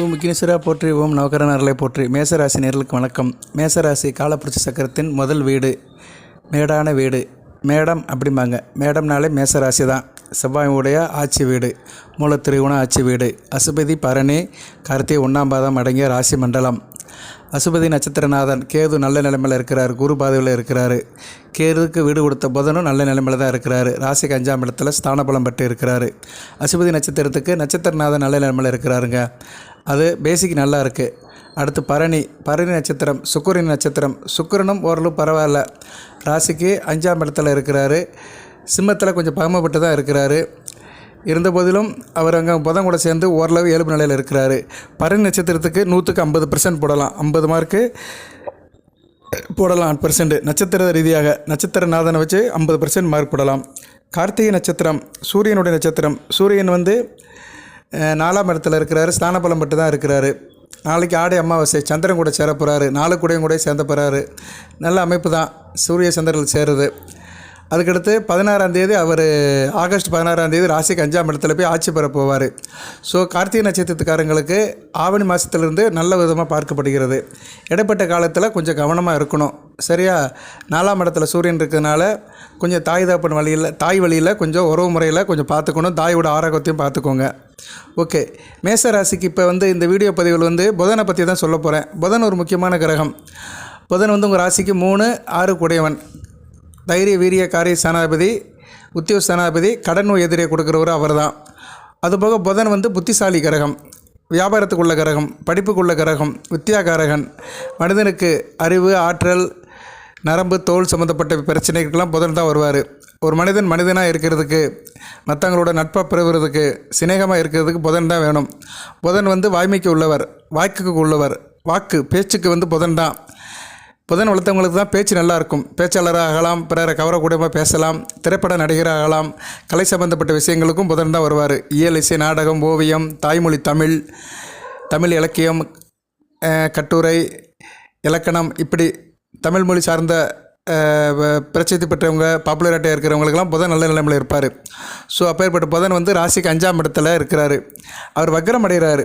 ஓம் விக்னேஸ்வரா போற்றி. ஓம் நவகரணர்களை போற்றி. மேசராசி நேர்களுக்கு வணக்கம். மேசராசி காலப்புரட்சி சக்கரத்தின் முதல் வீடு மேடான வீடு. மேடம் அப்படிம்பாங்க. மேடம்னாலே மேசராசி தான். செவ்வாயுடைய ஆட்சி வீடு மூலத்திருகுண ஆட்சி வீடு. அசுபதி பரணி கார்த்திகை ஒன்றாம் பாதம் அடங்கிய ராசி மண்டலம். அசுபதி நட்சத்திரநாதன் கேது நல்ல நிலைமையில் இருக்கிறார் குரு பாதையில் இருக்கிறார். கேதுக்கு வீடு கொடுத்த புதனும் நல்ல நிலைமையில் தான் இருக்கிறார். ராசிக்கு அஞ்சாம் இடத்துல ஸ்தான பலம் பெற்று இருக்கிறாரு. அசுபதி நட்சத்திரத்துக்கு நட்சத்திரநாதன் நல்ல நிலைமையில் இருக்கிறாருங்க. அது பேசிக் நல்லா இருக்குது அடுத்து பரணி பரணி நட்சத்திரம் சுக்கரின் நட்சத்திரம். சுக்கரனும் ஓரளவு பரவாயில்ல. ராசிக்கு அஞ்சாம் இடத்துல இருக்கிறாரு. சிம்மத்தில் கொஞ்சம் பகமப்பட்டு தான் இருக்கிறாரு. இருந்த போதிலும் அவர் அங்கே புதன் கூட சேர்ந்து ஓரளவு இயல்பு நிலையில் இருக்கிறாரு. பரணி நட்சத்திரத்துக்கு நூற்றுக்கு ஐம்பது பர்சன்ட் போடலாம். ஐம்பது மார்க்கு போடலாம் பர்சன்ட் நட்சத்திர ரீதியாக நட்சத்திர நாதனை வச்சு ஐம்பது பர்சன்ட் மார்க் போடலாம். கார்த்திகை நட்சத்திரம் சூரியனுடைய நட்சத்திரம். சூரியன் வந்து நாலாம் இடத்துல இருக்கிறாரு. ஸ்தானபலம் பட்டு தான் இருக்கிறாரு. நாளைக்கு ஆடை அமாவாசை சந்திரன் கூட சேர போகிறாரு நாலு கூடையும் கூட சேர்ந்த போகிறாரு நல்ல அமைப்பு தான் சூரிய சந்திரன் சேருது. அதுக்கடுத்து பதினாறாம் தேதி அவர் ஆகஸ்ட் பதினாறாம் தேதி ராசிக்கு அஞ்சாம் இடத்துல போய் ஆட்சி பெற போவார். ஸோ கார்த்திகை நட்சத்திரத்துக்காரங்களுக்கு ஆவணி மாதத்துலேருந்து நல்ல விதமாக பார்க்கப்படுகிறது. இடைப்பட்ட காலத்தில் கொஞ்சம் கவனமாக இருக்கணும். சரியா? நாலாம் இடத்துல சூரியன் இருக்கிறதுனால கொஞ்சம் தாய் தாப்பன் வழியில் தாய் வழியில் கொஞ்சம் உறவு முறையில் கொஞ்சம் பார்த்துக்கணும். தாயோட ஆரோக்கியத்தையும் பார்த்துக்கோங்க. ஓகே மேச ராசிக்கு இப்போ வந்து இந்த வீடியோ பதிவில் வந்து புதனை பற்றி தான் சொல்ல போகிறேன் புதன் ஒரு முக்கியமான கிரகம். புதன் வந்து உங்கள் ராசிக்கு மூணு ஆறு குடையவன் தைரிய வீரிய காரிய ஸ்தானாதிபதி உத்தியோக ஸ்தானாதிபதி கடன் நோய் எதிரே கொடுக்குறவர் அவர் தான் அதுபோக புதன் வந்து புத்திசாலி கிரகம் வியாபாரத்துக்குள்ள கிரகம் படிப்புக்குள்ள கிரகம் வித்தியாகாரகன் மனிதனுக்கு அறிவு ஆற்றல் நரம்பு தோல் சம்மந்தப்பட்ட பிரச்சனைகளுக்கெல்லாம் புதன் தான் வருவார். ஒரு மனிதன் மனிதனாக இருக்கிறதுக்கு மற்றவங்களோட நட்பாக பெறுவதற்கு சிநேகமாக இருக்கிறதுக்கு புதன் தான் வேணும். புதன் வந்து வாய்மைக்கு உள்ளவர் வாக்குக்கு உள்ளவர் வாக்கு பேச்சுக்கு வந்து புதன் தான். புதன் வளர்த்தவங்களுக்கு தான் பேச்சு நல்லா இருக்கும் பேச்சாளராக ஆகலாம் பிறரை கவரக்கூடியமாக பேசலாம் திரைப்பட நடிகராகலாம் கலை சம்பந்தப்பட்ட விஷயங்களுக்கும் புதன் தான் வருவார். இயல் இசை நாடகம் ஓவியம் தாய்மொழி தமிழ் தமிழ் இலக்கியம் கட்டுரை இலக்கணம் இப்படி தமிழ் மொழி சார்ந்த அஹ், பெற்றவங்க பாப்புலராட்டியாக இருக்கிறவங்களுக்கெல்லாம் புதன் நல்ல நிலைமையில் இருப்பார். ஸோ அப்பேற்பட்ட புதன் வந்து ராசிக்கு அஞ்சாம் இடத்துல இருக்கிறாரு. அவர் வக்ரம் அடைகிறாரு.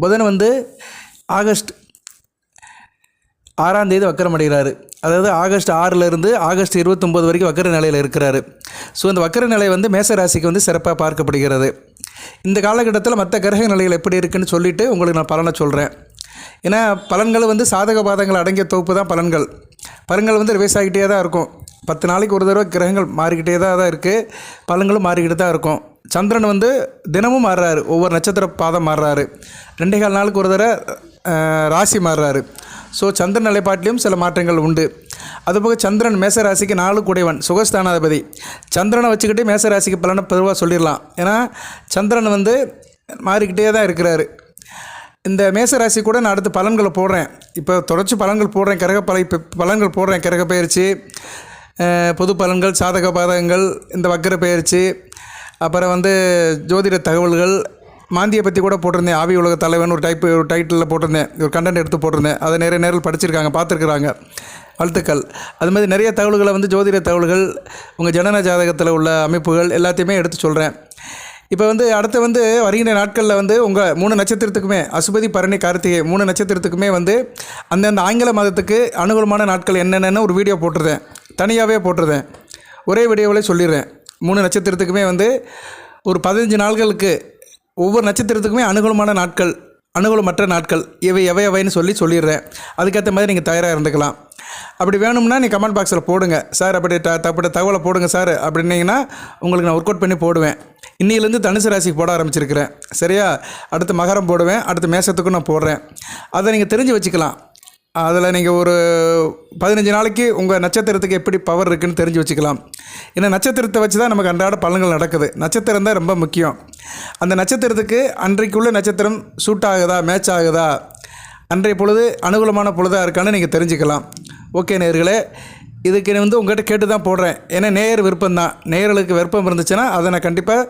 புதன் வந்து ஆகஸ்ட் ஆறாம் தேதி வக்கரம் அடைகிறாரு. அதாவது ஆகஸ்ட் ஆறிலிருந்து ஆகஸ்ட் இருபத்தொம்போது வரைக்கும் வக்கர நிலையில் இருக்கிறாரு. ஸோ இந்த வக்கர நிலை வந்து மேச ராசிக்கு வந்து சிறப்பாக பார்க்கப்படுகிறது. இந்த காலகட்டத்தில் மற்ற கிரக நிலைகள் எப்படி இருக்குன்னு சொல்லிவிட்டு உங்களுக்கு நான் பலனை சொல்கிறேன் ஏன்னா பலன்கள் வந்து சாதக பாதங்கள் அடங்கிய தொகுப்பு தான் பலன்கள். பலன்கள் வந்து ரிவைஸ் ஆகிட்டே தான் இருக்கும். பத்து நாளைக்கு ஒரு தடவை கிரகங்கள் மாறிக்கிட்டே தான் தான் இருக்குது பலன்களும் மாறிக்கிட்டு தான் இருக்கும். சந்திரன் வந்து தினமும் மாறுறாரு. ஒவ்வொரு நட்சத்திர பாதம் மாறுறாரு. ரெண்டே கால் நாளுக்கு ஒரு தடவை ராசி மாறுறாரு. ஸோ சந்திரன் நிலைப்பாட்டிலையும் சில மாற்றங்கள் உண்டு. அதுபோக சந்திரன் மேசராசிக்கு நாலு குடைவன் சுகஸ்தானாதிபதி. சந்திரனை வச்சுக்கிட்டே மேசராசிக்கு பலனை பொதுவாக சொல்லிடலாம். ஏன்னா சந்திரன் வந்து மாறிக்கிட்டே தான் இருக்கிறாரு. இந்த மேசராசி கூட நான் அடுத்து பலன்களை போடுறேன். இப்போ தொடர்ச்சி பலன்கள் போடுறேன் கிரக பல இப்போ பலன்கள் போடுறேன். கிரக பயிற்சி பொது பலன்கள் சாதக பாதகங்கள் இந்த வக்கர பயிற்சி அப்புறம் வந்து ஜோதிட தகவல்கள் மாந்தியை பற்றி கூட போட்டிருந்தேன். ஆவி உலக தலைவன் ஒரு டைப் ஒரு டைட்டிலில் போட்டிருந்தேன். ஒரு கண்டென்ட் எடுத்து போட்டிருந்தேன். அதை நிறைய நேரில் படிச்சிருக்காங்க பார்த்துருக்குறாங்க. வாழ்த்துக்கள். அது மாதிரி நிறைய தகவல்களை வந்து ஜோதிட தகவல்கள் உங்கள் ஜனன ஜாதகத்தில் உள்ள அமைப்புகள் எல்லாத்தையுமே எடுத்து சொல்கிறேன் இப்போ வந்து அடுத்து வந்து வருகின்ற நாட்களில் வந்து உங்கள் மூணு நட்சத்திரத்துக்குமே அசுபதி பரணி கார்த்திகை மூணு நட்சத்திரத்துக்குமே வந்து அந்தந்த ஆங்கில மாதத்துக்கு அனுகூலமான நாட்கள் என்னென்னு ஒரு வீடியோ போட்டிருந்தேன். தனியாகவே போட்டிருந்தேன். ஒரே வீடியோவில் சொல்லிடுறேன். மூணு நட்சத்திரத்துக்குமே வந்து ஒரு பதினஞ்சு நாள்களுக்கு ஒவ்வொரு நட்சத்திரத்துக்குமே அனுகூலமான நாட்கள் அனுகூலமற்ற நாட்கள். இவை எவை எவைன்னு சொல்லி சொல்லிடுறேன். அதுக்கேற்ற மாதிரி நீங்கள் தயாராக இருந்துக்கலாம். அப்படி வேணும்னா நீ கமெண்ட் பாக்ஸில் போடுங்க. சார் அப்படி த தப்படி தகவலை போடுங்க சார். அப்படின்னீங்கன்னா உங்களுக்கு நான் ஒர்க் அவுட் பண்ணி போடுவேன். இன்னிலேருந்து தனுசு ராசிக்கு போட ஆரம்பிச்சிருக்கிறேன். சரியா? அடுத்து மகரம் போடுவேன். அடுத்து மேசத்துக்கும் நான் போடுறேன். அதை நீங்கள் தெரிஞ்சு வச்சுக்கலாம். அதில் நீங்கள் ஒரு பதினஞ்சு நாளைக்கு உங்கள் நட்சத்திரத்துக்கு எப்படி பவர் இருக்குதுன்னு தெரிஞ்சு வச்சுக்கலாம். ஏன்னா நட்சத்திரத்தை வச்சு தான் நமக்கு அன்றாட பலன்கள் நடக்குது. நட்சத்திரம் தான் ரொம்ப முக்கியம். அந்த நட்சத்திரத்துக்கு அன்றைக்குள்ள நட்சத்திரம் சூட் ஆகுதா மேட்ச் ஆகுதா? அன்றைய பொழுது அனுகூலமான பொழுதாக இருக்கான்னு நீங்கள் தெரிஞ்சுக்கலாம். ஓகே நேயர்களே இதுக்கு வந்து உங்கள்கிட்ட கேட்டு தான் போடுறேன். ஏன்னா நேயர் விருப்பம் தான் நேயர்களுக்கு விருப்பம் இருந்துச்சுன்னா அதை நான் கண்டிப்பாக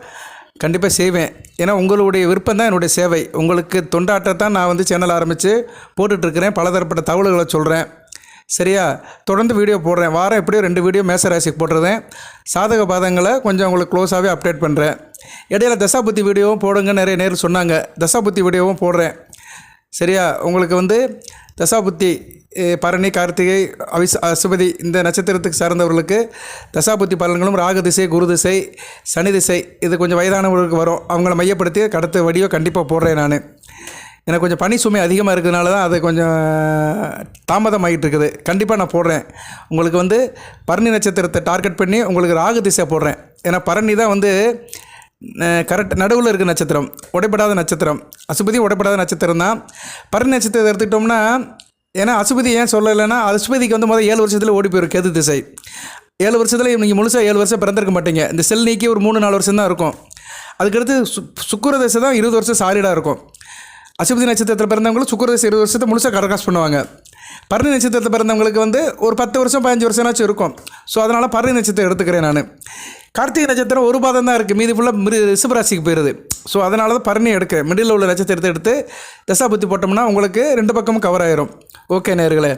கண்டிப்பாக செய்வேன். ஏன்னா உங்களுடைய விருப்பம் தான் என்னுடைய சேவை. உங்களுக்கு தொண்டாட்டத்தான் நான் வந்து சேனல் ஆரம்பித்து போட்டுட்ருக்கிறேன். பலதரப்பட்ட தகவல்களை சொல்கிறேன் சரியா? தொடர்ந்து வீடியோ போடுறேன். வாரம் எப்படியோ ரெண்டு வீடியோ மேசராசிக்கு போட்டுறேன் சாதக பாதங்களை கொஞ்சம் உங்களுக்கு க்ளோஸாகவே அப்டேட் பண்ணுறேன் இடையில தசாபுத்தி வீடியோவும் போடுங்க. நிறைய நேரம் சொன்னாங்க. தசாபுத்தி வீடியோவும் போடுறேன். சரியா? உங்களுக்கு வந்து தசாபுத்தி பரணி கார்த்திகை அவிஸ் அசுபதி இந்த நட்சத்திரத்துக்கு சார்ந்தவர்களுக்கு தசாபுத்தி பலன்களும் ராகு திசை குரு திசை சனி திசை இது கொஞ்சம் வயதானவர்களுக்கு வரும். அவங்கள மையப்படுத்தி கடத்த வடியோ கண்டிப்பாக போடுறேன் நான். எனக்கு கொஞ்சம் பனி சுமை அதிகமாக இருக்கிறதுனால தான் அது கொஞ்சம் தாமதமாகிட்டு இருக்குது கண்டிப்பாக நான் போடுறேன். உங்களுக்கு வந்து பரணி நட்சத்திரத்தை டார்கெட் பண்ணி உங்களுக்கு ராகு திசை போடுறேன். ஏன்னா பரணி தான் வந்து கரெக்ட் நடுவில் இருக்க நட்சத்திரம். உடைப்படாத நட்சத்திரம். அசுபதி உடைப்படாத நட்சத்திரம் தான். பரணி நட்சத்திரத்தை எடுத்துக்கிட்டோம்னா ஏன்னா அசுபதி ஏன் சொல்லலைன்னா அசுபதிக்கு வந்து முதல் ஏழு வருஷத்தில் ஓடி போயிடும் கெது திசை. ஏழு வருஷத்தில் நீங்கள் முழுசாக ஏழு வருஷம் பிறந்திருக்க மாட்டீங்க. இந்த செல் நீக்கி ஒரு மூணு நாலு வருஷம் தான் இருக்கும். அதுக்கடுத்து சு சுக்குர திசை தான் இருபது வருஷம் சாலிடாக இருக்கும். அசுபதி நட்சத்திரத்தில் பிறந்தவங்களுக்கு சுக்கர தசை இருபது வருஷத்தை முழுசாக கரகாஸ் பண்ணுவாங்க. பரணி நட்சத்திரத்தில் பிறந்தவங்களுக்கு வந்து ஒரு பத்து வருஷம் பதினஞ்சு வருஷம்னாச்சும் இருக்கும். ஸோ அதனால் பரணி நட்சத்திரம் எடுத்துக்கிறேன் நான். கார்த்திகை நட்சத்திரம் ஒரு பாதம் தான் இருக்குது மீதி ஃபுல்லாக மிரு ரிஷபராசிக்கு போயிடுது ஸோ அதனால தான் பரணி எடுக்கிறேன். மிடில் உள்ள நட்சத்திரத்தை எடுத்து தசாபுத்தி போட்டோம்னா உங்களுக்கு ரெண்டு பக்கமும் கவர் ஆயிரும். ஓகே நேர்களே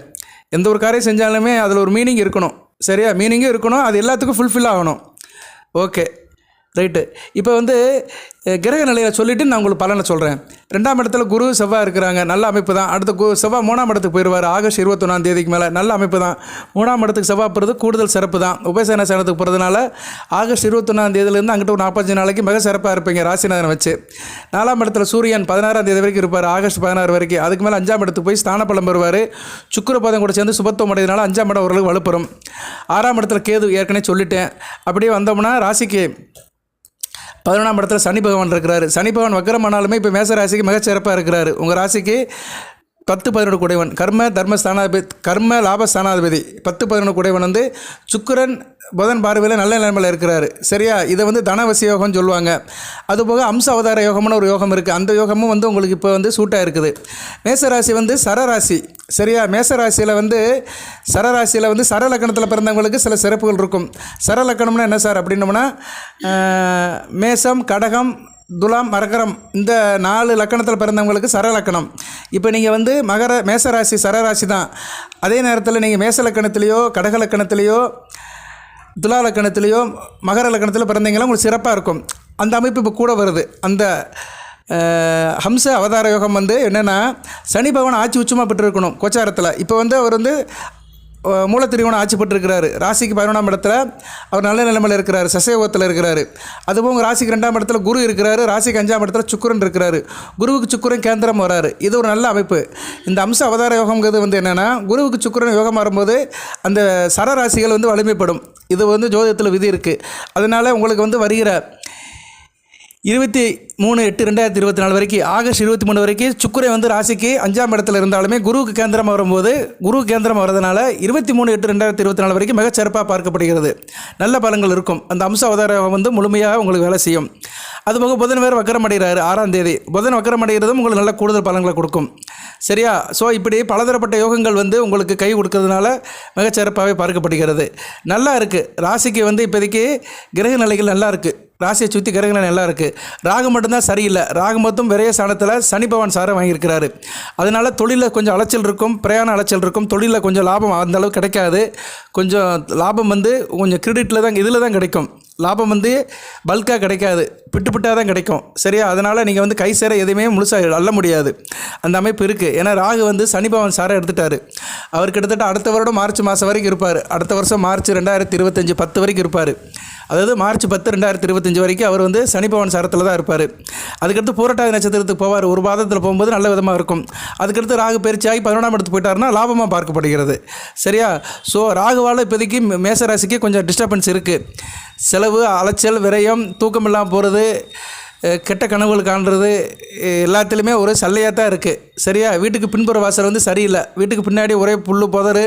எந்த ஒரு காரியம் செஞ்சாலுமே அதில் ஒரு மீனிங் இருக்கணும். சரியா? மீனிங்கும் இருக்கணும். அது எல்லாத்துக்கும் ஃபுல்ஃபில் ஆகணும். ஓகே ரைட்டு இப்போ வந்து கிரக நிலையை சொல்லிவிட்டு நான் உங்களுக்கு பலனை சொல்கிறேன் ரெண்டாம் இடத்துல குரு செவ்வாய் இருக்கிறாங்க. நல்ல அமைப்பு தான். அடுத்த கு செவ்வாய் மூணாம் இடத்துக்கு போயிடுவார் ஆகஸ்ட் இருபத்தொன்னாம் தேதிக்கு மேலே நல்ல அமைப்பு தான். மூணாம் இடத்துக்கு செவ்வாய் போகிறது கூடுதல் சிறப்பு தான். உபசேன சேனத்துக்கு போகிறதுனால ஆகஸ்ட் இருபத்தொன்னாம் தேதியிலேருந்து அங்கிட்ட ஒரு நாற்பத்தஞ்சு நாளைக்கு மிக சிறப்பாக இருப்பீங்க ராசிநாதனை வச்சு. நாலாம் இடத்துல சூரியன் பதினாறாம் தேதி வரைக்கும் இருப்பார். ஆகஸ்ட் பதினாறு வரைக்கும். அதுக்கு மேலே அஞ்சாம் இடத்துக்கு போய் ஸ்தானப்பலம் வருவார் சுக்கிரபாதம் கூட சேர்ந்து சுபத்துவம் அடையதுனால அஞ்சாம் இடம் ஓரளவுக்கு வலுப்பெறும். ஆறாம் இடத்துல கேது ஏற்கனவே சொல்லிட்டேன். அப்படியே வந்தோம்னா ராசிக்கு பதினொன்றாம் இடத்துல சனி பகவான் இருக்கிறாரு. சனி பகவான் வக்கரமானாலுமே இப்போ மேச ராசிக்கு மிகச்சிறப்பாக இருக்கிறாரு. உங்கள் ராசிக்கு பத்து பதினொன்று குடைவன். கர்ம தர்ம ஸ்தானாதிபதி கர்ம லாப ஸ்தானாதிபதி பத்து பதினொன்று குடைவன் வந்து சுக்கரன் புதன் பார்வையில் நல்ல நிலைமையில் இருக்கிறார். சரியா? இதை வந்து தனவசி யோகம்னு சொல்லுவாங்க. அதுபோக அம்ச அவதார யோகம்னு ஒரு யோகம் இருக்குது அந்த யோகமும் வந்து உங்களுக்கு இப்போ வந்து சூட்டாக இருக்குது. மேசராசி வந்து சரராசி. சரியா? மேசராசியில் வந்து சரராசியில் வந்து சரலக்கணத்தில் பிறந்தவங்களுக்கு சில சிறப்புகள் இருக்கும். சரலக்கணம்னா என்ன சார் அப்படின்னோம்னா மேசம் கடகம் துலாம் மரகரம் இந்த நாலு லக்கணத்தில் பிறந்தவங்களுக்கு சரலக்கணம். இப்போ நீங்கள் வந்து மகர மேசராசி சரராசி தான். அதே நேரத்தில் நீங்கள் மேச லக்கணத்திலேயோ கடக லக்கணத்திலேயோ துலா லக்கணத்திலேயோ மகர லக்கணத்தில் பிறந்தீங்கன்னா உங்களுக்கு சிறப்பாக இருக்கும். அந்த அமைப்பு இப்போ கூட வருது. அந்த ஹம்ச அவதார யோகம் வந்து என்னென்னா சனி பகவான் ஆட்சி உச்சமாக பெற்றிருக்கணும் கோச்சாரத்தில். இப்போ வந்து அவர் வந்து அஹ், மூலத்திரிகோணம் ஆட்சி பெற்றிருக்கிறாரு. ராசிக்கு பதினொன்றாம் இடத்துல அவர் நல்ல நிலைமையில் இருக்கிறார். சசயோகத்தில் இருக்கிறாரு. அதுவும் உங்கள் ராசிக்கு ரெண்டாம் இடத்துல குரு இருக்கிறாரு. ராசிக்கு அஞ்சாம் இடத்துல சுக்கிரன் இருக்கிறாரு. குருவுக்கு சுக்கிரன் கேந்திரம் வராரு. இது ஒரு நல்ல அமைப்பு. இந்த அம்ச அவதார யோகங்கிறது வந்து என்னென்னா குருவுக்கு சுக்கிரன் யோகம் வரும்போது அந்த சரராசிகள் வந்து வலிமைப்படும். இது வந்து ஜோதிடத்தில் விதி இருக்குது அதனால் உங்களுக்கு வந்து வருகிற இருபத்தி மூணு எட்டு ரெண்டாயிரத்தி இருபத்தி நாலு வரைக்கும் ஆகஸ்ட் இருபத்தி மூணு வரைக்கும் சுக்குரை வந்து ராசிக்கு அஞ்சாம் இடத்துல இருந்தாலுமே குருவுக்கு கேந்திரம் வரும்போது குரு கேந்திரம் வரதுனால இருபத்தி மூணு எட்டு ரெண்டாயிரத்தி இருபத்தி நாலு வரைக்கும் மிகச்சிறப்பாக பார்க்கப்படுகிறது. நல்ல பலங்கள் இருக்கும். அந்த அம்ச அவதாரம் வந்து முழுமையாக உங்களுக்கு வேலை செய்யும். அதுபோக புதன் வேறு வக்கரம் அடைகிறாரு ஆறாம் தேதி. புதன் வக்கரம் அடைகிறதும் உங்களுக்கு நல்ல கூடுதல் பலங்களை கொடுக்கும். சரியா? ஸோ இப்படி பலதரப்பட்ட யோகங்கள் வந்து உங்களுக்கு கை கொடுக்கறதுனால மிகச்சிறப்பாகவே பார்க்கப்படுகிறது. நல்லா இருக்குது ராசிக்கு வந்து இப்போதைக்கு கிரக நிலைகள் நல்லா இருக்குது ராசியை சுற்றி கிரகங்கள் நல்லா இருக்குது ராகு மட்டும்தான் சரியில்லை. ராகு மொத்தம் விரைய சாணத்தில் சனி பவான் சாரை வாங்கியிருக்கிறாரு. அதனால் தொழிலில் கொஞ்சம் அலைச்சல் இருக்கும். பிரயாண அலைச்சல் இருக்கும். தொழிலில் கொஞ்சம் லாபம் அந்த அளவுக்கு கிடைக்காது. கொஞ்சம் லாபம் வந்து கொஞ்சம் கிரெடிட்டில் தான் இதில் தான் கிடைக்கும். லாபம் வந்து பல்காக கிடைக்காது. பிட்டு பிட்டாக தான் கிடைக்கும். சரியா? அதனால் நீங்கள் வந்து கை சேர எதுவுமே முழுசாக அள்ள முடியாது. அந்த அமைப்பு இருக்குது ஏன்னா ராகு வந்து சனிபவன் சாரை எடுத்துட்டாரு. அவர் கிட்டத்தட்ட அடுத்த வருடம் மார்ச் மாதம் வரைக்கும் இருப்பார். அடுத்த வருஷம் மார்ச் ரெண்டாயிரத்தி இருபத்தஞ்சி பத்து வரைக்கும் இருப்பார். அதாவது மார்ச் பத்து ரெண்டாயிரத்தி இருபத்தஞ்சி வரைக்கும் அவர் வந்து சனிபவன் சரத்தில் தான் இருப்பார். அதுக்கடுத்து பூரட்டாதி நட்சத்திரத்துக்கு போவார். ஒரு பாதத்தில் போகும்போது நல்ல விதமாக இருக்கும். அதுக்கடுத்து ராகு பயிற்சியாகி பதினொன்றாம் இடத்துக்கு போயிட்டாருன்னா லாபமாக பார்க்கப்படுகிறது. சரியா? ஸோ ராகுவால் இப்போதைக்கு மேசராசிக்கு கொஞ்சம் டிஸ்டர்பன்ஸ் இருக்குது செலவு அலைச்சல் விரயம் தூக்கம் இல்லாமல் போகிறது கெட்ட கனவுகள் காண்றது எல்லாத்துலேயுமே ஒரு சல்லையாக தான் இருக்குது சரியா? வீட்டுக்கு பின்புற வாசல் வந்து சரியில்லை. வீட்டுக்கு பின்னாடி ஒரே புல் புதரு.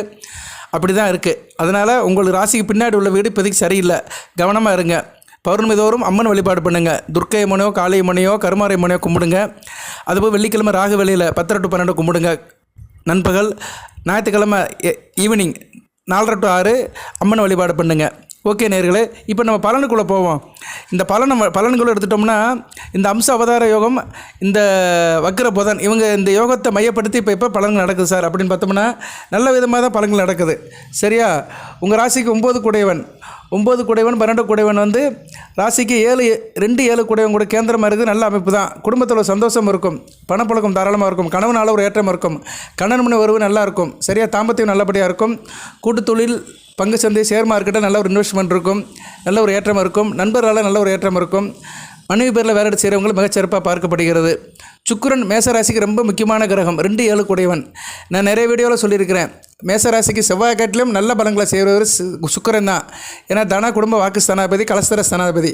அப்படி தான் இருக்குது அதனால் உங்கள் ராசிக்கு பின்னாடி உள்ள வீடு இப்போதைக்கு சரியில்லை. கவனமாக இருங்க. பௌர்ணமி தோறும் அம்மன் வழிபாடு பண்ணுங்கள் துர்க்கை மனையோ காளி மனையோ கருமாரை மனையோ கும்பிடுங்க. அதுபோல் வெள்ளிக்கிழமை ராகு வெளியில் பத்தரை டு பன்னெண்டு கும்பிடுங்க. நண்பகல் ஞாயிற்றுக்கிழமை e-, ஈவினிங் நாலரை டு ஆறு அம்மன் வழிபாடு பண்ணுங்கள் ஓகே நேர்களே இப்போ நம்ம பலனுக்குள்ளே போவோம். இந்த பலனை பலன்களை எடுத்துட்டோம்னா இந்த அம்ச அவதார யோகம் இந்த வக்ர புதன் இவங்க இந்த யோகத்தை மையப்படுத்தி இப்போ எப்போ பலன்கள் நடக்குது சார் அப்படின்னு பார்த்தோம்னா நல்ல விதமாக தான் பலன்கள் நடக்குது. சரியா? உங்கள் ராசிக்கு ஒம்பது குடையவன் ஒம்பது குடைவன் பன்னெண்டு குடைவன் வந்து ராசிக்கு ஏழு ரெண்டு ஏழு குடைவன் கூட கேந்திரமாக இருக்குது நல்ல அமைப்பு தான் குடும்பத்தில் சந்தோஷம் இருக்கும் பணப்பழக்கம் தாராளமாக இருக்கும் கணவனால் ஒரு ஏற்றம் இருக்கும் கண்ணன் முன்ன உறவு நல்லா இருக்கும் சரியாக தாம்பத்தியம் நல்லபடியாக இருக்கும் கூட்டுத்தொழில் பங்கு சந்தை ஷேர் மார்க்கெட்டில் நல்ல ஒரு இன்வெஸ்ட்மெண்ட் இருக்கும் நல்ல ஒரு ஏற்றம் இருக்கும் நண்பர்களால் நல்ல ஒரு ஏற்றம் இருக்கும். மனைவி பேரில் வேலை செய்கிறவங்களும் மிகச்சிறப்பாக பார்க்கப்படுகிறது. சுக்கிரன் மேசராசிக்கு ரொம்ப முக்கியமான கிரகம் ரெண்டு ஏழு கூடியவன். நான் நிறைய வீடியோவில் சொல்லியிருக்கிறேன். மேசராசிக்கு செவ்வாய் காட்டிலும் நல்ல பலங்களை செய்கிறவர் சுக்கிரன் தான். ஏன்னா தன குடும்ப வாக்கு ஸ்தானாதிபதி கலஸ்தர ஸ்தானாதிபதி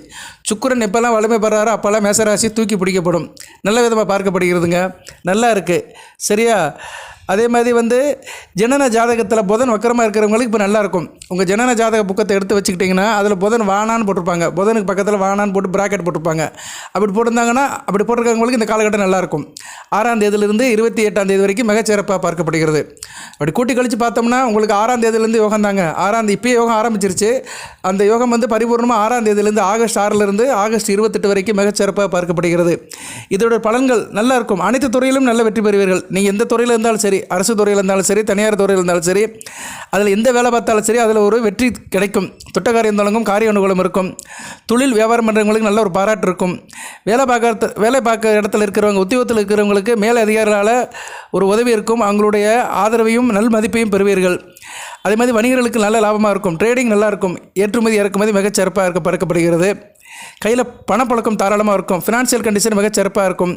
சுக்கிரன் எப்போல்லாம் வலிமை பெறாரோ அப்போல்லாம் மேசராசி தூக்கி பிடிக்கப்படும். நல்ல விதமாக பார்க்கப்படுகிறதுங்க. நல்லா இருக்குது சரியா? அதே மாதிரி வந்து ஜனன ஜாதகத்தில் புதன் வக்கரமாக இருக்கிறவங்களுக்கு இப்போ நல்லாயிருக்கும். உங்கள் ஜனன ஜாதக புக்கத்தை எடுத்து வச்சுக்கிட்டிங்கன்னா அதில் புதன் வானான்னு போட்டிருப்பாங்க. புதனுக்கு பக்கத்தில் வானான்னு போட்டு ப்ராக்கெட் போட்டிருப்பாங்க. அப்படி போட்டிருந்தாங்கன்னா அப்படி போட்டிருக்கவங்களுக்கு இந்த காலகட்டம் நல்லாயிருக்கும். ஆறாம் தேதியிலிருந்து இருபத்தி எட்டாம் தேதி வரைக்கும் மிகச்சிறப்பாக பார்க்கப்படுகிறது. அப்படி கூட்டி கழித்து பார்த்தோம்னா உங்களுக்கு ஆறாம் தேதியிலேருந்து யோகம் தாங்க. ஆறாம் தேதி இப்போயே யோகம் ஆரம்பிச்சிருச்சு. அந்த யோகம் வந்து பரிபூர்ணமாக ஆறாம் தேதியிலேருந்து ஆகஸ்ட் ஆறிலிருந்து ஆகஸ்ட் இருபத்தெட்டு வரைக்கும் மிகச்சிறப்பாக பார்க்கப்படுகிறது. இதோட பலன்கள் நல்லா இருக்கும் அனைத்து துறையிலும் நல்ல வெற்றி பெறுவீர்கள். நீங்கள் எந்த துறையில் இருந்தாலும் சரி அரசு துறையில் இருந்தாலும் சரி தனியார் துறையில் இருந்தாலும் சரி அதில் எந்த வேலை பார்த்தாலும் சரி அதில் ஒரு வெற்றி கிடைக்கும். தொட்ட காரியம் தொடங்கும் காரிய அனுகூலம் இருக்கும். தொழில் வியாபாரம் பண்ணுறவங்களுக்கு நல்ல ஒரு பாராட்டு இருக்கும். வேலை பார்க்கறது வேலை பார்க்குற இடத்துல இருக்கிறவங்க உத்தியோகத்தில் இருக்கிறவங்களுக்கு மேல் அதிகாரிகளால் ஒரு உதவி இருக்கும். அவங்களுடைய ஆதரவையும் நல் மதிப்பையும் பெறுவீர்கள். அதே மாதிரி வணிகர்களுக்கு நல்ல லாபமாக இருக்கும். ட்ரேடிங் நல்லா இருக்கும். ஏற்றுமதி இறக்குமதி மிகச்சிறப்பாக இருக்க பறக்கப்படுகிறது கையில் பணப்பழக்கம் தாராளமாக இருக்கும். ஃபினான்ஷியல் கண்டிஷன் மிகச்சிறப்பாக இருக்கும்.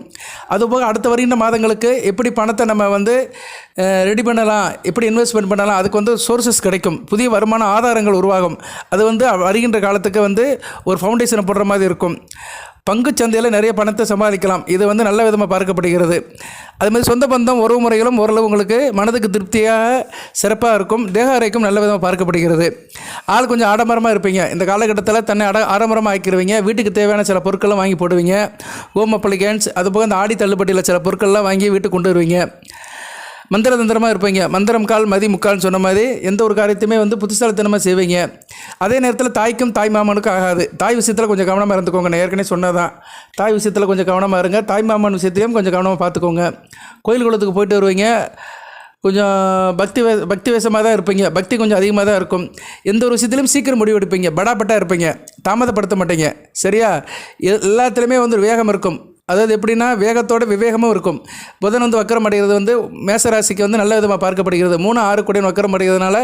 அதுபோக அடுத்த வருகின்ற மாதங்களுக்கு எப்படி பணத்தை நம்ம வந்து ரெடி பண்ணலாம் எப்படி இன்வெஸ்ட்மெண்ட் பண்ணலாம் அதுக்கு வந்து சோர்சஸ் கிடைக்கும். புதிய வருமான ஆதாரங்கள் உருவாகும். அது வந்து வருகின்ற காலத்துக்கு வந்து ஒரு ஃபவுண்டேஷனை போடுற மாதிரி இருக்கும். பங்கு சந்தையில் நிறைய பணத்தை சம்பாதிக்கலாம் இது வந்து நல்ல விதமாக பார்க்கப்படுகிறது. அதுமாதிரி சொந்த பந்தம் உறவு முறைகளும் ஓரளவு உங்களுக்கு மனதுக்கு திருப்தியாக சிறப்பாக இருக்கும். தேக அறைக்கும் நல்ல விதமாக பார்க்கப்படுகிறது. ஆள் கொஞ்சம் ஆடம்பரமாக இருப்பீங்க. இந்த காலகட்டத்தில் தன்னை அட ஆடம்பரமாக ஆக்கிடுவீங்க வீட்டுக்கு தேவையான சில பொருட்களும் வாங்கி போடுவீங்க. ஹோம் அப்ளிகேன்ஸ் அதுபோக இந்த ஆடி தள்ளுபடியில் சில பொருட்கள்லாம் வாங்கி வீட்டுக்கு கொண்டு வருவீங்க. மந்திர தந்திரமாக இருப்பீங்க. மந்திரம் கால் மதி முக்கால்னு சொன்ன மாதிரி எந்த ஒரு காரியத்தையுமே வந்து புத்திசாலித்தனமாக செய்வீங்க. அதே நேரத்தில் தாய்க்கும் தாய் மாமனுக்கும் ஆகாது. தாய் விஷயத்தில் கொஞ்சம் கவனமாக இருந்துக்கோங்க. நான் ஏற்கனவே சொன்னதான் தாய் விஷயத்தில் கொஞ்சம் கவனமாக இருங்க. தாய் மாமன் விஷயத்தையும் கொஞ்சம் கவனமாக பார்த்துக்கோங்க. கோயில் குளத்துக்கு போயிட்டு வருவீங்க. கொஞ்சம் பக்தி வே பக்தி வேஷமாக தான் இருப்பீங்க. பக்தி கொஞ்சம் அதிகமாக தான் இருக்கும். எந்த ஒரு விஷயத்திலும் சீக்கிரம் முடிவு எடுப்பீங்க. படாப்பட்டாக இருப்பீங்க. தாமதப்படுத்த மாட்டீங்க. சரியா? எல்லாத்துலேயுமே வந்து வேகம் இருக்கும். அதாவது எப்படின்னா வேகத்தோட விவேகமும் இருக்கும். புதன் வந்து வக்கரம் அடைகிறது வந்து மேசராசிக்கு வந்து நல்ல விதமாக பார்க்கப்படுகிறது. மூணு ஆறு கூட வக்கரம் அடைகிறதுனால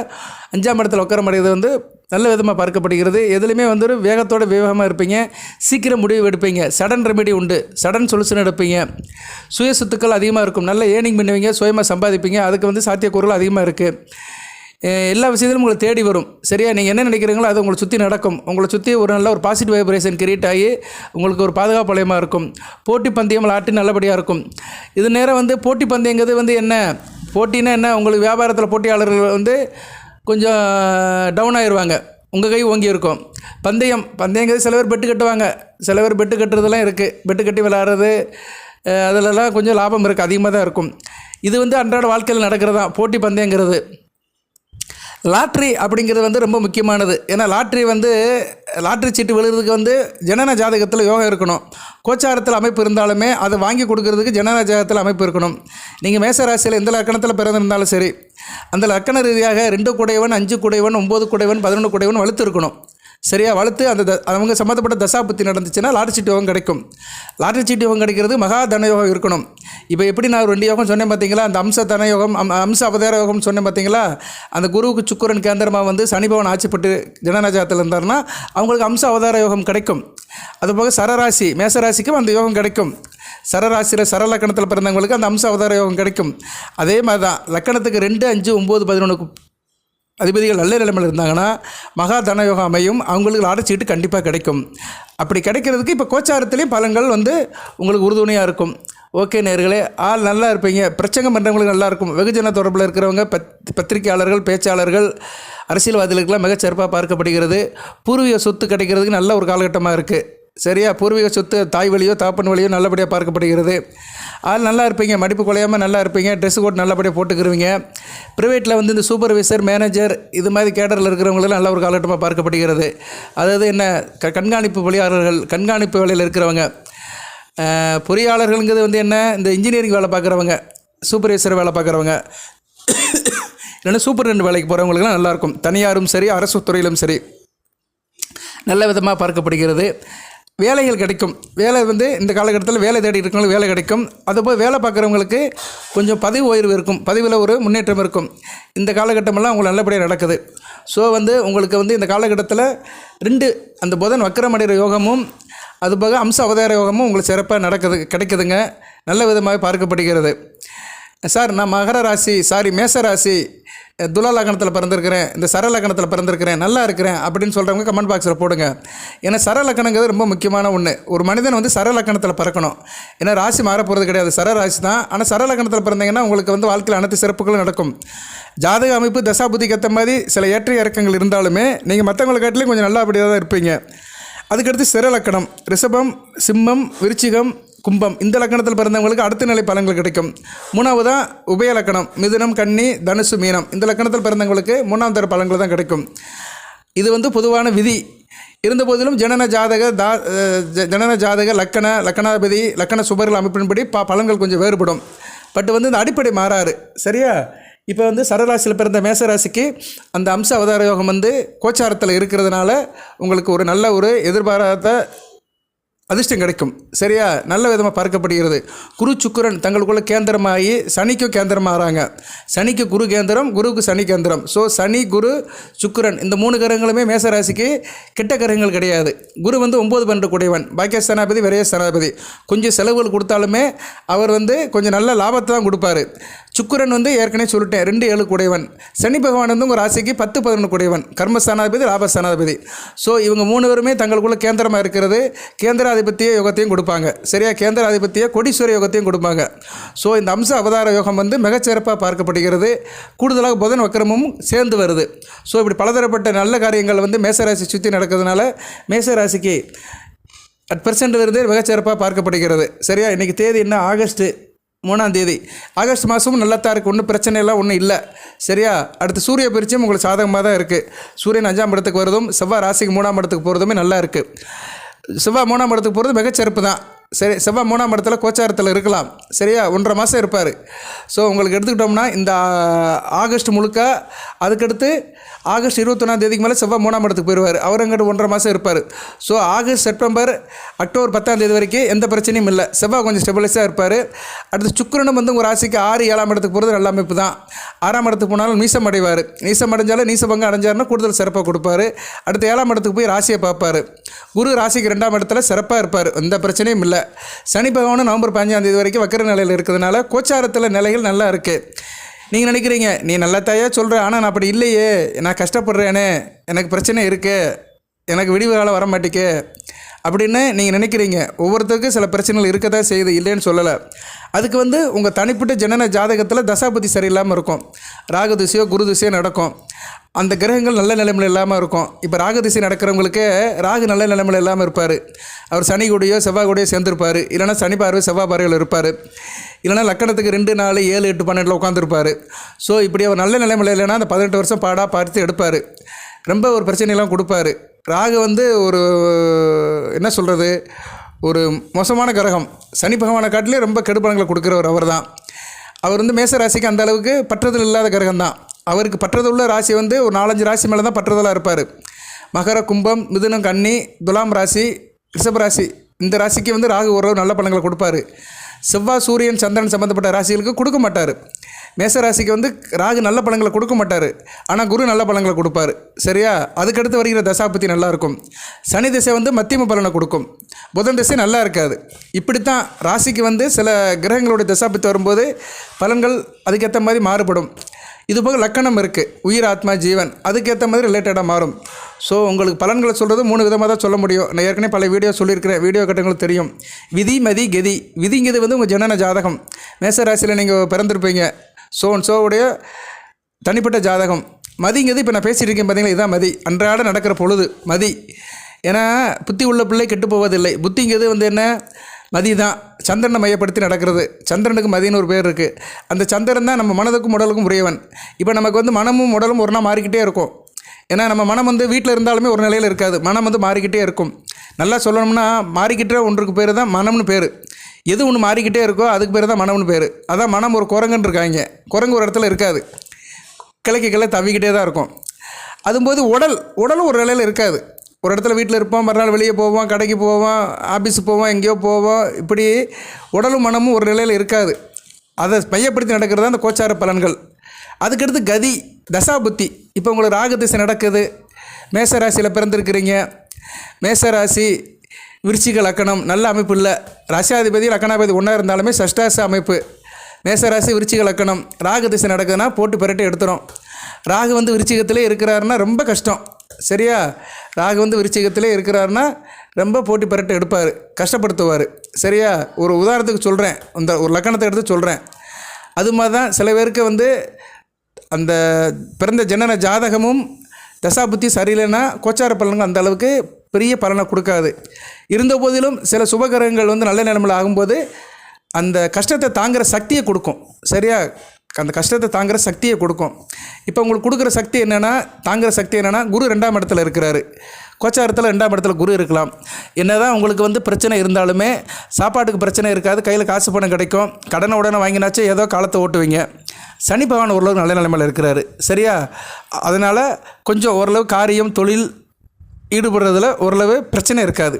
அஞ்சாம் இடத்துல வக்கரம் அடைகிறது வந்து நல்ல விதமாக பார்க்கப்படுகிறது. எதுலையுமே வந்து ஒரு வேகத்தோட விவேகமாக இருப்பீங்க. சீக்கிரம் முடிவு எடுப்பீங்க. சடன் ரெமெடி உண்டு. சடன் சொல்யூஷன் எடுப்பீங்க. சுய சொத்துக்கள் அதிகமாக இருக்கும். நல்ல ஏர்னிங் பண்ணுவீங்க. சுயமாக சம்பாதிப்பீங்க. அதுக்கு வந்து சாத்தியக்கூறுகள் அதிகமாக இருக்குது எல்லா விஷயத்திலும் உங்களை தேடி வரும். சரியா? நீங்கள் என்ன நினைக்கிறீங்களோ அது உங்களை சுற்றி நடக்கும். உங்களை சுற்றி ஒரு நல்ல ஒரு பாசிட்டிவ் வைப்ரேஷன் கிரியேட் ஆகி உங்களுக்கு ஒரு பாதுகாப்பு வளையமாக இருக்கும். போட்டி பந்தயம் விளாட்டு நல்லபடியாக இருக்கும். இது நேரம் வந்து போட்டி பந்தயங்கிறது வந்து என்ன? போட்டின்னா என்ன? உங்களுக்கு வியாபாரத்தில் போட்டியாளர்கள் வந்து கொஞ்சம் டவுன் ஆயிடுவாங்க உங்கள் கை ஓங்கி இருக்கும். பந்தயம் பந்தயங்கிறது சில பேர் பெட்டு கட்டுவாங்க. சில பேர் பெட்டு கட்டுறதுலாம் இருக்குது பெட்டு கட்டி விளாட்றது அதிலலாம் கொஞ்சம் லாபம் இருக்குது அதிகமாக தான் இருக்கும். இது வந்து அன்றாட வாழ்க்கையில் நடக்கிறது தான் போட்டி பந்தயங்கிறது. லாட்ரி அப்படிங்கிறது வந்து ரொம்ப முக்கியமானது. ஏன்னா லாட்ரி வந்து லாட்ரி சீட்டு விழுறதுக்கு வந்து ஜனன ஜாதகத்தில் யோகம் இருக்கணும். கோச்சாரத்தில் அமைப்பு இருந்தாலுமே அதை வாங்கி கொடுக்கறதுக்கு ஜனன ஜாதகத்தில் அமைப்பு இருக்கணும். நீங்கள் மேசராசியில் எந்த லக்கணத்தில் பிறந்திருந்தாலும் சரி அந்த லக்கண ரீதியாக ரெண்டு குடையவன் அஞ்சு குடையவன் ஒம்பது குடையவன் பதினொன்று குடையவன் வலுத்து இருக்கணும். சரியாக வளர்த்து அந்த த அவங்க சம்மந்தப்பட்ட தசாபுத்தி நடந்துச்சுன்னா லாட்டரி சீட்டு யோகம் கிடைக்கும். லாட்டரி சீட்டு யோகம் கிடைக்கிறது மகா தன யோகம் இருக்கணும். இப்போ எப்படி நான் ரெண்டு யோகம் சொன்னேன் பார்த்தீங்களா அந்த அம்ச தன யோகம் அம் அம்ச அவதார யோகம் சொன்னேன் பார்த்தீங்களா அந்த குருவுக்கு சுக்கரன் கேந்திரமாக வந்து சனிபவன் ஆட்சிப்பட்டு ஜனநாஜகத்தில் இருந்தார்னா அவங்களுக்கு அம்ச அவதார யோகம் கிடைக்கும். அதுபோக சரராசி மேசராசிக்கும் அந்த யோகம் கிடைக்கும். சரராசியில் சர லக்கணத்தில் பிறந்தவங்களுக்கு அந்த அம்ச அவதார யோகம் கிடைக்கும். அதே மாதிரி தான் லக்கணத்துக்கு ரெண்டு அஞ்சு ஒம்பது பதினொன்று அதிபதிகள் நல்ல நிலைமையில் இருந்தாங்கன்னா மகா தனயோகம் அமையும். அவங்களுக்கு லாடச்சீட்டு கண்டிப்பாக கிடைக்கும். அப்படி கிடைக்கிறதுக்கு இப்போ கோச்சாரத்துலேயும் பலன்கள் வந்து உங்களுக்கு உறுதுணையாக இருக்கும். ஓகே நேர்களே ஆள் நல்லா இருப்பீங்க. பிரச்சனை பண்ணுறவங்களுக்கு நல்லா இருக்கும். வெகுஜன தொடர்பில் இருக்கிறவங்க பத் பத்திரிகையாளர்கள் பேச்சாளர்கள் அரசியல்வாதிகளுக்கெல்லாம் மிகச்சிறப்பாக பார்க்கப்படுகிறது. பூர்வீக சொத்து கிடைக்கிறதுக்கு நல்ல ஒரு காலகட்டமாக இருக்குது சரியா? பூர்வீக சொத்து தாய் வழியோ தாப்பன் வழியோ நல்லபடியாக பார்க்கப்படுகிறது. ஆள் நல்லா இருப்பீங்க மடிப்பு குலையாமல் நல்லா இருப்பீங்க ட்ரெஸ் கோட் நல்லபடியாக போட்டுக்கிருவீங்க ப்ரைவேட்டில் வந்து இந்த சூப்பர்வைசர் மேனேஜர் இது மாதிரி கேடரில் இருக்கிறவங்களெல்லாம் நல்ல ஒரு காலகட்டமாக பார்க்கப்படுகிறது. அதாவது என்ன? க கண்காணிப்பு பணியாளர்கள் கண்காணிப்பு வேலையில் இருக்கிறவங்க. பொறியாளர்கள்ங்கிறது வந்து என்ன? இந்த இன்ஜினியரிங் வேலை பார்க்குறவங்க சூப்பர்வைசர் வேலை பார்க்குறவங்க. இல்லைன்னா சூப்பர் ரெண்டு வேலைக்கு போகிறவங்களுக்குலாம் நல்லாயிருக்கும் தனியாரும் சரி அரசு துறையிலும் சரி. நல்ல விதமாக பார்க்கப்படுகிறது. வேலைகள் கிடைக்கும். வேலை வந்து இந்த காலகட்டத்தில் வேலை தேடி இருக்கவங்களுக்கு வேலை கிடைக்கும். அதுபோல் வேலை பார்க்குறவங்களுக்கு கொஞ்சம் பதவி உயர்வு இருக்கும். பதவியில் ஒரு முன்னேற்றம் இருக்கும். இந்த காலகட்டமெல்லாம் உங்களுக்கு நல்லபடியாக நடக்குது. ஸோ வந்து உங்களுக்கு வந்து இந்த காலகட்டத்தில் ரெண்டு அந்த புதன் வக்கரமடைகிற யோகமும் அதுபோக அம்ச அவதார யோகமும் உங்களுக்கு சிறப்பாக நடக்குது கிடைக்குதுங்க. நல்ல விதமாக பார்க்கப்படுகிறது. சார் நான் மகர ராசி சாரி மேச ராசி துலா லக்னத்தில் பிறந்திருக்கிறேன் இந்த சர லக்னத்தில் பிறந்திருக்கிறேன் நல்லா இருக்கிறேன் அப்படின்னு சொல்கிறவங்க கமெண்ட் பாக்ஸில் போடுங்க. ஏன்னா சர லக்கணங்கிறது ரொம்ப முக்கியமான ஒன்று ஒரு மனிதன் வந்து சர லக்கணத்தில் பிறக்கணும். ஏன்னா ராசி மாற போகிறது கிடையாது. சர ராசி தான். ஆனால் சர லக்கணத்தில் பிறந்தீங்கன்னா உங்களுக்கு வந்து வாழ்க்கையில் அனைத்து சிறப்புகளும் நடக்கும். ஜாதக அமைப்பு தசாபுத்திக்கு ஏற்ற மாதிரி சில ஏற்ற இறக்கங்கள் இருந்தாலுமே நீங்கள் மற்றவங்களை காட்டிலையும் கொஞ்சம் நல்லபடியாக தான் இருப்பீங்க. அதுக்கடுத்து சிற லக்கணம். ரிஷபம் சிம்மம் விருச்சிகம் கும்பம். இந்த லக்கணத்தில் பிறந்தவங்களுக்கு அடுத்த நிலை பலன்கள் கிடைக்கும். மூணாவதாக உபய லக்கணம். மிதுனம் கன்னி தனுசு மீனம். இந்த லக்கணத்தில் பிறந்தவங்களுக்கு மூணாம் தர பலன்கள் தான் கிடைக்கும். இது வந்து பொதுவான விதி. இருந்தபோதிலும் ஜனன ஜாதக தா ஜ- ஜனன ஜாதக லக்கண லக்கணாபதி லக்கண சுபர்கள் அமைப்பின்படி ப பலன்கள் கொஞ்சம் வேறுபடும். பட் வந்து இந்த அடிப்படை மாறாரு. சரியா? இப்போ வந்து சரராசியில் பிறந்த மேசராசிக்கு அந்த அம்ச அவதார யோகம் வந்து கோச்சாரத்தில் இருக்கிறதுனால உங்களுக்கு ஒரு நல்ல ஒரு எதிர்பாராத அதிர்ஷ்டம் கிடைக்கும். சரியா? நல்ல விதமாக பார்க்கப்படுகிறது. குரு சுக்கரன் தங்களுக்குள்ள கேந்திரமாகி சனிக்கும் கேந்திரமாகறாங்க. சனிக்கு குரு கேந்திரம் குருவுக்கு சனி கேந்திரம். ஸோ சனி குரு சுக்கரன் இந்த மூணு கிரகங்களுமே மேசராசிக்கு கெட்ட கிரகங்கள் கிடையாது. குரு வந்து ஒம்பது பன்னெண்டு கூடியவன். பாக்கிய ஸ்தானாபதி விரைய ஸ்தானாபதி கொஞ்சம் செலவுகள் கொடுத்தாலுமே அவர் வந்து கொஞ்சம் நல்ல லாபத்தை தான் கொடுப்பாரு. சுக்கிரன் வந்து ஏற்கனவே சொல்லிட்டேன் ரெண்டு ஏழு கூடையவன். சனி பகவான் வந்து உங்கள் ராசிக்கு பத்து பதினொன்று கூடையவன். கர்மஸ்தானாதிபதி லாபஸ்தானாதிபதி ஸோ இவங்க மூணு பேருமே தங்களுக்குள்ள கேந்திரமாக இருக்கிறது. கேந்திர கேந்திராதிபத்திய யோகத்தையும் கொடுப்பாங்க. சரியா? கேந்திராதிபத்திய கொடீஸ்வர யோகத்தையும் கொடுப்பாங்க. ஸோ இந்த அம்ச அவதார யோகம் வந்து மிகச்சிறப்பாக பார்க்கப்படுகிறது. கூடுதலாக புதன் வக்கரமும் சேர்ந்து வருது. ஸோ இப்படி பலதரப்பட்ட நல்ல காரியங்கள் வந்து மேசராசி சுற்றி நடக்கிறதுனால மேசராசிக்கு அட் பர்சன்ட் மிகச்சிறப்பாக பார்க்கப்படுகிறது. சரியா? இன்றைக்கி தேதி என்ன? ஆகஸ்ட்டு மூணாம் தேதி. ஆகஸ்ட் மாதமும் நல்லா தான் இருக்குது ஒன்றும் பிரச்சனை எல்லாம் ஒன்றும் இல்லை. சரியா? அடுத்து சூரிய பரிச்சயம் உங்களுக்கு சாதகமாக தான் இருக்குது சூரியன் அஞ்சாம் இடத்துக்கு வருதும் செவ்வாய் ராசிக்கு மூணாம் இடத்துக்கு போகிறதுமே நல்லா இருக்குது செவ்வாய் மூணாம் இடத்துக்கு போகிறது மிகச்சிறப்பு தான். சரி செவ்வாய் மூணாம் இடத்துல கோச்சாரத்தில் இருக்கலாம். சரியா? ஒன்றரை மாதம் இருப்பார். ஸோ உங்களுக்கு எடுத்துக்கிட்டோம்னா இந்த ஆகஸ்ட் முழுக்க அதுக்கடுத்து ஆகஸ்ட் இருபத்தொன்னாம் தேதிக்கு மேலே செவ்வாய் மூணாம் இடத்துக்கு போயிடுவார். அவர் அங்கிட்டு ஒன்றரை மாதம் இருப்பார். ஸோ ஆகஸ்ட் செப்டம்பர் அக்டோபர் பத்தாம் தேதி வரைக்கும் எந்த பிரச்சனையும் இல்லை. செவ்வாய் கொஞ்சம் ஸ்டெபிலைஸாக இருப்பார். அடுத்து சுக்கிரனும் வந்து உங்கள் ராசிக்கு ஆறு ஏழாம் இடத்துக்கு போகிறது நல்ல அமைப்பு தான். ஆறாம் இடத்துக்கு போனாலும் நீசம் அடைவார். நீசம் அடைஞ்சாலும் நீசபங்கம் அடைஞ்சாருன்னா கூடுதல் சிறப்பாக கொடுப்பாரு. அடுத்து ஏழாம் இடத்துக்கு போய் ராசியை பார்ப்பார். குரு ராசிக்கு ரெண்டாம் இடத்துல சிறப்பாக இருப்பார். எந்த பிரச்சனையும் இல்லை. சனி பகவானும் நவம்பர் பதினஞ்சாம் தேதி வரைக்கும் வக்கர நிலையில் இருக்கிறதுனால கோச்சாரத்தில் நிலைகள் நல்லா இருக்குது நீங்கள் நினைக்கிறீங்க நீ நல்லா தாயா சொல்கிற ஆனால் நான் அப்படி இல்லையே நான் கஷ்டப்படுறேனே எனக்கு பிரச்சனை இருக்கு எனக்கு விடிவு காலம் வர மாட்டேக்கு அப்படின்னு நீங்கள் நினைக்கிறீங்க. ஒவ்வொருத்தருக்கும் சில பிரச்சனைகள் இருக்க தான் செய்யுது இல்லைன்னு சொல்லலை. அதுக்கு வந்து உங்கள் தனிப்பட்ட ஜனன ஜாதகத்தில் தசாபதி சரியில்லாமல் இருக்கும். ராகு திசையோ குரு திசையோ நடக்கும். அந்த கிரகங்கள் நல்ல நிலைமையில் இல்லாமல் இருக்கும். இப்போ ராகு திசை நடக்கிறவங்களுக்கு ராகு நல்ல நிலைமையில் இல்லாமல் இருப்பார். அவர் சனி கூடயோ செவ்வாய் கூடயோ சேர்ந்துருப்பார். இல்லைன்னா சனி பார்வை செவ்வாய் பார்வையில் இருப்பார். இல்லைன்னா லக்கணத்துக்கு ரெண்டு நாலு ஏழு எட்டு பன்னெண்டில் உட்காந்துருப்பார். ஸோ இப்படி அவர் நல்ல நிலைமையில் இல்லைன்னா அந்த பதினெட்டு வருஷம் பாடாக பார்த்து எடுப்பார். ரொம்ப ஒரு பிரச்சனையெல்லாம் கொடுப்பாரு. ராகு வந்து ஒரு என்ன சொல்கிறது ஒரு மோசமான கிரகம். சனி பகவானை காட்டிலே ரொம்ப கெடுபலங்களை கொடுக்குறவர் அவர் தான் அவர் வந்து மேச ராசிக்கு அந்த அளவுக்கு பற்றுதல் இல்லாத கிரகம் தான் அவருக்கு பற்றுதல் உள்ள ராசி வந்து ஒரு நாலஞ்சு ராசி மேலே தான் பற்றுதலாக இருப்பார். மகர கும்பம் மிதுனம் கன்னி துலாம் ராசி ரிஷப ராசி. இந்த ராசிக்கு வந்து ராகு ஒரு நல்ல பலன்களை கொடுப்பாரு. செவ்வாய் சூரியன் சந்திரன் சம்மந்தப்பட்ட ராசிகளுக்கு கொடுக்க மாட்டார். மேச ராசிக்கு வந்து ராகு நல்ல பழங்களை கொடுக்க மாட்டார். ஆனால் குரு நல்ல பலன்களை கொடுப்பாரு. சரியா? அதுக்கடுத்து வருகிற தசாபத்தி நல்லாயிருக்கும் சனி திசை வந்து மத்தியம பலனை கொடுக்கும். புதன் திசை நல்லா இருக்காது. இப்படித்தான் ராசிக்கு வந்து சில கிரகங்களுடைய தசாபத்தி வரும்போது பலன்கள் அதுக்கேற்ற மாதிரி மாறுபடும். இது போக லக்கணம் இருக்குது உயிர் ஆத்மா ஜீவன். அதுக்கேற்ற மாதிரி ரிலேட்டடாக மாறும். ஸோ உங்களுக்கு பலன்களை சொல்கிறது மூணு விதமாக தான் சொல்ல முடியும். நான் ஏற்கனவே பல வீடியோ சொல்லியிருக்கிறேன். வீடியோ கட்டங்களும் தெரியும். விதி மதி கதி. விதிங்கிறது வந்து உங்கள் ஜனன ஜாதகம். மேச ராசியில் நீங்கள் பிறந்திருப்பீங்க ஸோ சோவுடைய தனிப்பட்ட ஜாதகம். மதிங்கிறது இப்போ நான் பேசிகிட்டு இருக்கேன் பார்த்தீங்களா இதுதான் மதி. அன்றாட நடக்கிற பொழுது மதி. ஏன்னா புத்தி உள்ள பிள்ளை கெட்டு போவதில்லை. புத்திங்கிறது வந்து என்ன? மதி தான் சந்திரனை மையப்படுத்தி நடக்கிறது. சந்திரனுக்கு மதின்னு ஒரு பேர் இருக்குது அந்த சந்திரன் தான் நம்ம மனதுக்கும் உடலுக்கும் உரியவன். இப்போ நமக்கு வந்து மனமும் உடலும் ஒரு நாள் மாறிக்கிட்டே இருக்கும். ஏன்னா நம்ம மனம் வந்து வீட்டில் இருந்தாலுமே ஒரு நிலையில் இருக்காது. மனம் வந்து மாறிக்கிட்டே இருக்கும். நல்லா சொல்லணும்னா மாறிக்கிட்டே ஒன்றுக்கு பேர் தான் மனம்னு பேர். எது ஒன்று மாறிக்கிட்டே இருக்கோ அதுக்கு பேர் தான் மனம்னு பேர். அதான் மனம் ஒரு குரங்குன்னு இருக்காங்க. குரங்கு ஒரு இடத்துல இருக்காது. கிளைக்கு கிளை தவிக்கிட்டே தான் இருக்கும். அதும்போது உடல் உடலும் ஒரு நிலையில் இருக்காது. ஒரு இடத்துல வீட்டில் இருப்போம் மறுநாள் வெளியே போவோம் கடைக்கு போவோம் ஆஃபீஸுக்கு போவோம் எங்கேயோ போவோம். இப்படி உடலும் மனமும் ஒரு நிலையில் இருக்காது. அதை மையப்படுத்தி நடக்கிறது அந்த கோச்சார பலன்கள். அதுக்கடுத்து கதி தசாபுத்தி. இப்போ உங்களுக்கு ராகு திசை நடக்குது. மேச ராசியில் பிறந்திருக்கிறீங்க. மேச ராசி விருச்சிக லக்கணம் நல்ல அமைப்பு இல்லை. ராசியாதிபதி லக்கணாதிபதி ஒன்றா இருந்தாலுமே சஷ்டாச அமைப்பு. மேசராசி விருச்சிக லக்கணம். ராகு திசை நடக்குதுன்னா போட்டு பெரட்டி எடுத்துரும். ராகு வந்து விருச்சிகத்திலே இருக்கிறாருன்னா ரொம்ப கஷ்டம். சரியா? ராகு வந்து விருச்சிகத்திலே இருக்கிறாருன்னா ரொம்ப போட்டி பெரட்டி எடுப்பார் கஷ்டப்படுத்துவார். சரியா? ஒரு உதாரணத்துக்கு சொல்கிறேன் இந்த ஒரு லக்கணத்தை எடுத்து சொல்கிறேன் அது மாதிரி தான் சில பேருக்கு வந்து அந்த பிறந்த ஜனன ஜாதகமும் தசாபுத்தி சரியில்லைன்னா கோச்சார பலன்கள் அந்த அளவுக்கு பெரிய பலனை கொடுக்காது. இருந்த போதிலும் சில சுபகிரகங்கள் வந்து நல்ல நிலைமையில் ஆகும்போது அந்த கஷ்டத்தை தாங்குகிற சக்தியை கொடுக்கும். சரியா? அந்த கஷ்டத்தை தாங்குகிற சக்தியை கொடுக்கும். இப்போ உங்களுக்கு கொடுக்குற சக்தி என்னென்னா தாங்குகிற சக்தி என்னென்னா குரு ரெண்டாம் இடத்துல இருக்கிறாரு. கோச்சாரத்தில் ரெண்டாம் இடத்துல குரு இருக்கலாம். என்ன தான் உங்களுக்கு வந்து பிரச்சனை இருந்தாலுமே சாப்பாட்டுக்கு பிரச்சனை இருக்காது கையில் காசு பணம் கிடைக்கும். கடனை உடனே வாங்கினாச்சு ஏதோ காலத்தை ஓட்டுவீங்க. சனி பகவான் ஓரளவு நல்ல நிலைமையில் இருக்கிறாரு. சரியா? அதனால் கொஞ்சம் ஓரளவு காரியம் தொழில் ஈடுபடுறதுல ஓரளவு பிரச்சனை இருக்காது.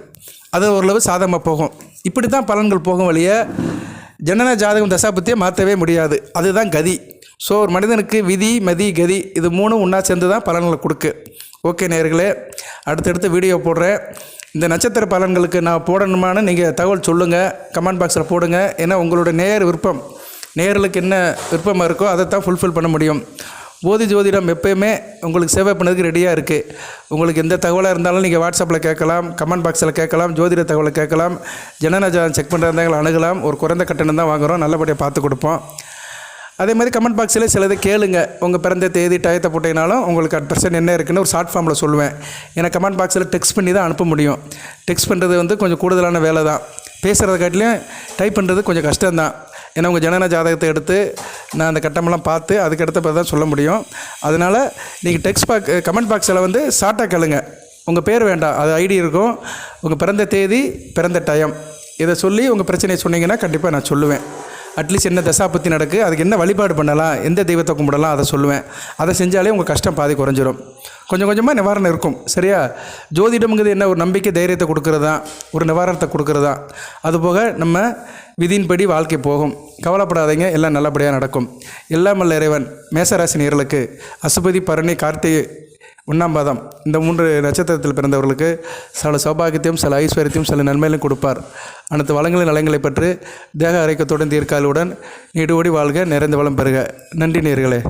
அது ஓரளவு சாதமாக போகும். இப்படி தான் பலன்கள் போகும் வழிய ஜனன ஜாதகம் தசாபத்தியை மாற்றவே முடியாது. அதுதான் கதி. ஸோ ஒரு மனிதனுக்கு விதி மதி கதி இது மூணும் ஒன்றா சேர்ந்து தான் பலன்களை கொடுக்கு. ஓகே நேர்களே அடுத்தடுத்து வீடியோ போடுறேன். இந்த நட்சத்திர பலன்களுக்கு நான் போடணுமான்னு நீங்கள் தகவல் சொல்லுங்கள் கமெண்ட் பாக்ஸில் போடுங்க. ஏன்னா உங்களோட நேர் விருப்பம் நேர்களுக்கு என்ன விருப்பமாக இருக்கோ அதை தான் ஃபுல்ஃபில் பண்ண முடியும். போதி ஜோதிடம் எப்பயுமே உங்களுக்கு சேவை பண்ணதுக்கு ரெடியாக இருக்குது உங்களுக்கு எந்த தகவலாக இருந்தாலும் நீங்கள் வாட்ஸ்அப்பில் கேட்கலாம் கமெண்ட் பாக்ஸில் கேட்கலாம் ஜோதிட தகவலை கேட்கலாம். ஜனநாஜா செக் பண்ணுறதா எங்களை அணுகலாம். ஒரு குறைந்த கட்டணம் தான் வாங்குகிறோம் நல்லபடியாக பார்த்து கொடுப்போம். அதே மாதிரி கமெண்ட் பாக்ஸில் சிலதை கேளுங்க. உங்கள் பிறந்த தேதி டயத்தை போட்டீங்கனாலும் உங்களுக்கு அட் பர்சன்ட் என்ன இருக்குன்னு ஒரு ஷார்ட் ஃபார்மில் சொல்லுவேன். ஏன்னா கமெண்ட் பாக்ஸில் டெக்ஸ்ட் பண்ணி தான் அனுப்ப முடியும். டெக்ஸ்ட் பண்ணுறது வந்து கொஞ்சம் கூடுதலான வேலை தான். பேசுகிறத காட்டிலையும் டைப் பண்ணுறது கொஞ்சம் கஷ்டம்தான். ஏன்னா உங்கள் ஜனன ஜாதகத்தை எடுத்து நான் அந்த கட்டமெல்லாம் பார்த்து அதுக்கடுத்த பிறகு தான் சொல்ல முடியும். அதனால் நீங்கள் டெக்ஸ்ட் பாக் கமெண்ட் பாக்ஸில் வந்து ஷார்ட்டாக கேளுங்க. உங்கள் பேர் வேண்டாம். அது ஐடி இருக்கும். உங்கள் பிறந்த தேதி பிறந்த டைம் இதை சொல்லி உங்கள் பிரச்சனையை சொன்னீங்கன்னா கண்டிப்பாக நான் சொல்லுவேன். அட்லீஸ்ட் என்ன தசாபத்தி நடக்கு அதுக்கு என்ன வழிபாடு பண்ணலாம் எந்த தெய்வத்தை கும்பிடலாம் அதை சொல்லுவேன். அதை செஞ்சாலே உங்கள் கஷ்டம் பாதி குறைஞ்சிரும். கொஞ்சம் கொஞ்சமாக நிவாரணம் இருக்கும் சரியா? ஜோதிடம்ங்கிறது என்ன? ஒரு நம்பிக்கை தைரியத்தை கொடுக்கறது? தான் ஒரு நிவாரணத்தை கொடுக்கறது? தான் அதுபோக நம்ம விதியின்படி வாழ்க்கை போகும். கவலைப்படாதீங்க எல்லாம் நல்லபடியாக நடக்கும். எல்லாம் வல்ல இறைவன். மேசராசி நேர்களுக்கு அசுபதி பரணி கார்த்திகை ஒன்றாம் பாதம். இந்த மூன்று நட்சத்திரத்தில் பிறந்தவர்களுக்கு சில சௌபாகியத்தையும் சில ஐஸ்வர்யத்தையும் சில நன்மையிலும் கொடுப்பார். அனைத்து வளங்களின் நலங்களை பற்றி தேக அரைக்கத்துடன் தீர்க்காலுடன் நீடுவோடி வாழ்க நிறைந்த வளம் பெறுக. நன்றி நேர்களே.